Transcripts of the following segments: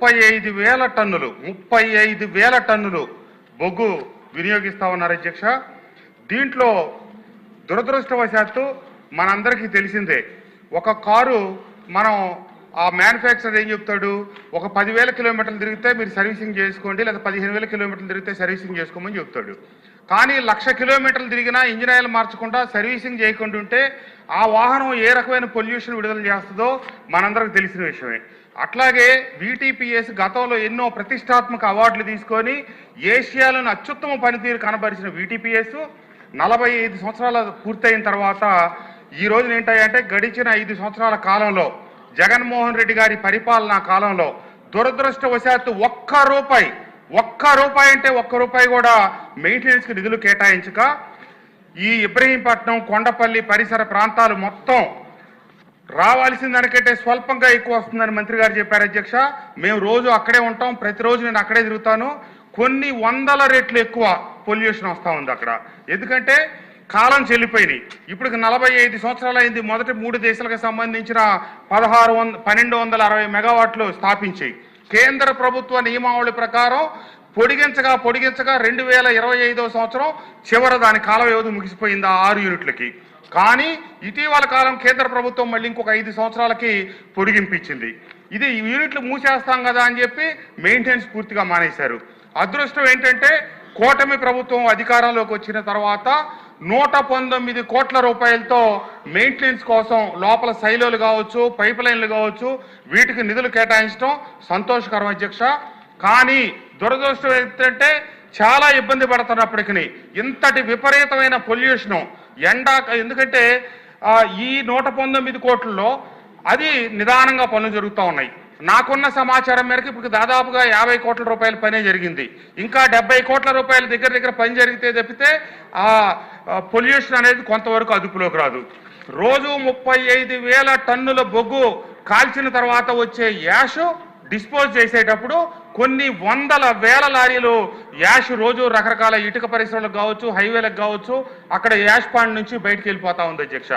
ముప్పై ఐదు వేల టన్నులు ముప్పై ఐదు వేల టన్నులు బొగ్గు వినియోగిస్తా ఉన్నారు అధ్యక్ష. దీంట్లో దురదృష్టవశాత్తు మనందరికీ తెలిసిందే ఒక కారు మనం ఆ మ్యానుఫ్యాక్చరర్ ఏం చెప్తాడు ఒక పదివేల కిలోమీటర్లు తిరిగితే మీరు సర్వీసింగ్ చేసుకోండి లేదా పదిహేను వేల కిలోమీటర్లు తిరిగితే సర్వీసింగ్ చేసుకోమని చెప్తాడు. కానీ లక్ష కిలోమీటర్లు తిరిగినా ఇంజిన్ ఆయిల్ మార్చకుండా సర్వీసింగ్ చేయకుండా ఉంటే ఆ వాహనం ఏ రకమైన పొల్యూషన్ విడుదల చేస్తుందో మనందరికి తెలిసిన విషయమే. అట్లాగే వీటీపీఎస్ గతంలో ఎన్నో ప్రతిష్టాత్మక అవార్డులు తీసుకొని ఏషియాలోని అత్యుత్తమ పనితీరు కనబరిచిన వీటీపీఎస్ నలభై ఐదు సంవత్సరాల పూర్తయిన తర్వాత ఈ రోజున ఏంటంటే గడిచిన ఐదు సంవత్సరాల కాలంలో జగన్మోహన్ రెడ్డి గారి పరిపాలనా కాలంలో దురదృష్టవశాత్తు ఒక్క రూపాయి ఒక్క రూపాయి అంటే ఒక్క రూపాయి కూడా మెయింటెనెన్స్కి నిధులు కేటాయించక ఈ ఇబ్రహీంపట్నం కొండపల్లి పరిసర ప్రాంతాలు మొత్తం రావాల్సిన దానికంటే స్వల్పంగా ఎక్కువ వస్తుందని మంత్రి గారు చెప్పారు అధ్యక్ష. మేము రోజు అక్కడే ఉంటాం. ప్రతిరోజు నేను అక్కడే తిరుగుతాను. కొన్ని వందల రెట్లు ఎక్కువ పొల్యూషన్ వస్తూ ఉంది అక్కడ. ఎందుకంటే కాలం చెల్లిపోయినాయి. ఇప్పటికి నలభై ఐదు సంవత్సరాలు అయింది. మొదటి మూడు దేశాలకు సంబంధించిన పదహారు వంద పన్నెండు వందల అరవై మెగావాట్లు స్థాపించాయి. కేంద్ర ప్రభుత్వ నియమావళి ప్రకారం పొడిగించగా పొడిగించగా రెండు వేల ఇరవై ఐదో సంవత్సరం చివర దాని కాల వ్యవధి ముగిసిపోయింది ఆ ఆరు యూనిట్లకి. కానీ ఇటీవల కాలం కేంద్ర ప్రభుత్వం మళ్ళీ ఇంకొక ఐదు సంవత్సరాలకి పొడిగింపించింది. ఇది యూనిట్లు మూసేస్తాం కదా అని చెప్పి మెయింటెనెన్స్ పూర్తిగా మానేశారు. అదృష్టం ఏంటంటే కూటమి ప్రభుత్వం అధికారంలోకి వచ్చిన తర్వాత నూట పంతొమ్మిది కోట్ల రూపాయలతో మెయింటెనెన్స్ కోసం లోపల శైలులు కావచ్చు పైప్ లైన్లు కావచ్చు వీటికి నిధులు కేటాయించడం సంతోషకరం అధ్యక్ష. కానీ దురదృష్టం ఏంటంటే చాలా ఇబ్బంది పడుతున్నప్పటికీ ఇంతటి విపరీతమైన పొల్యూషను ఎండా ఎందుకంటే ఈ నూట పంతొమ్మిది కోట్లలో అది నిదానంగా పనులు జరుగుతూ ఉన్నాయి. నాకున్న సమాచారం మేరకు ఇప్పుడు దాదాపుగా యాభై కోట్ల రూపాయల పనే జరిగింది. ఇంకా డెబ్బై కోట్ల రూపాయల దగ్గర దగ్గర పని జరిగితే తప్పితే ఆ పొల్యూషన్ అనేది కొంతవరకు అదుపులోకి రాదు. రోజు ముప్పై ఐదు వేల టన్నుల బొగ్గు కాల్చిన తర్వాత వచ్చే యాష్ డిస్పోజ్ చేసేటప్పుడు కొన్ని వందల వేల లారీలు యాష్ రోజు రకరకాల ఇటుక పరిశ్రమలకు కావచ్చు హైవేలకు కావచ్చు అక్కడ యాష్ పాండ్ నుంచి బయటికి వెళ్ళిపోతా ఉంది అధ్యక్ష.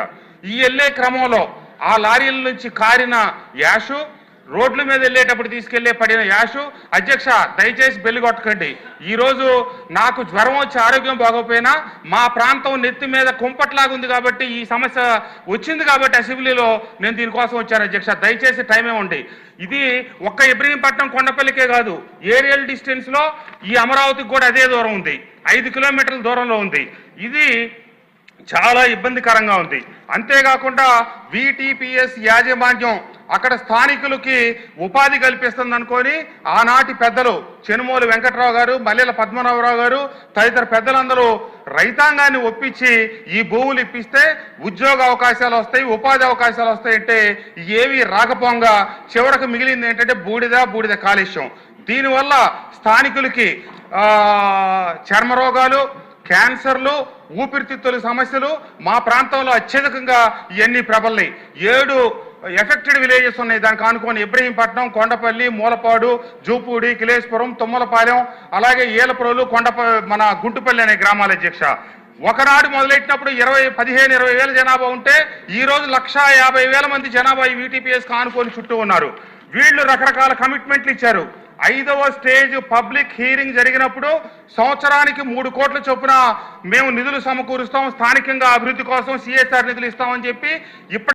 ఈ వెళ్ళే క్రమంలో ఆ లారీల నుంచి కారిన యాషు రోడ్ల మీద వెళ్ళేటప్పుడు తీసుకెళ్ళే పడిన యాషు అధ్యక్ష దయచేసి బెల్లి కొట్టకండి. ఈరోజు నాకు జ్వరం వచ్చి ఆరోగ్యం బాగోపోయినా మా ప్రాంతం నెత్తి మీద కుంపట్లాగా ఉంది కాబట్టి ఈ సమస్య వచ్చింది కాబట్టి అసెంబ్లీలో నేను దీనికోసం వచ్చాను అధ్యక్ష. దయచేసి టైం ఇవ్వండి. ఇది ఒక్క ఇబ్రహీంపట్నం కొండపల్లికే కాదు ఏరియల్ డిస్టెన్స్లో ఈ అమరావతికి కూడా అదే దూరం ఉంది. ఐదు కిలోమీటర్ల దూరంలో ఉంది. ఇది చాలా ఇబ్బందికరంగా ఉంది. అంతేకాకుండా విటిపిఎస్ యాజమాన్యం అక్కడ స్థానికులకి ఉపాధి కల్పిస్తుంది అనుకొని ఆనాటి పెద్దలు చెనుమూలు వెంకట్రావు గారు మల్లెల పద్మనాభరావు గారు తదితర పెద్దలందరూ రైతాంగాన్ని ఒప్పించి ఈ భూములు ఇప్పిస్తే ఉద్యోగ అవకాశాలు వస్తాయి ఉపాధి అవకాశాలు వస్తాయంటే ఏవి రాకపోంగా చివరకు మిగిలింది ఏంటంటే బూడిద బూడిద కాలుష్యం. దీనివల్ల స్థానికులకి చర్మ రోగాలు క్యాన్సర్లు ఊపిరితిత్తుల సమస్యలు మా ప్రాంతంలో అత్యధికంగా ఇవన్నీ ప్రబల్నాయి. ఏడు ఎఫెక్టెడ్ విలేజెస్ ఉన్నాయి. దానికి ఆనుకొని ఇబ్రహీంపట్నం కొండపల్లి మూలపాడు జూపూడి కిలేశ్వరం తుమ్మలపాలెం అలాగే ఏలప్రోలు కొండప మన గుంటుపల్లి అనే గ్రామాల అధ్యక్ష. ఒకనాడు మొదలెట్టినప్పుడు ఇరవై పదిహేను ఇరవై వేల జనాభా ఉంటే ఈ రోజు లక్ష యాభై వేల మంది జనాభా ఈ వీటీపీఎస్ కానుకొని చుట్టూ ఉన్నారు. వీళ్ళు రకరకాల కమిట్మెంట్లు ఇచ్చారు. ఐదవ స్టేజ్ పబ్లిక్ హీరింగ్ జరిగినప్పుడు సంవత్సరానికి మూడు కోట్ల చొప్పున మేము నిధులు సమకూరుస్తాం స్థానికంగా అభివృద్ధి కోసం సిఎస్ఆర్ నిధులు ఇస్తామని చెప్పి ఇప్పటి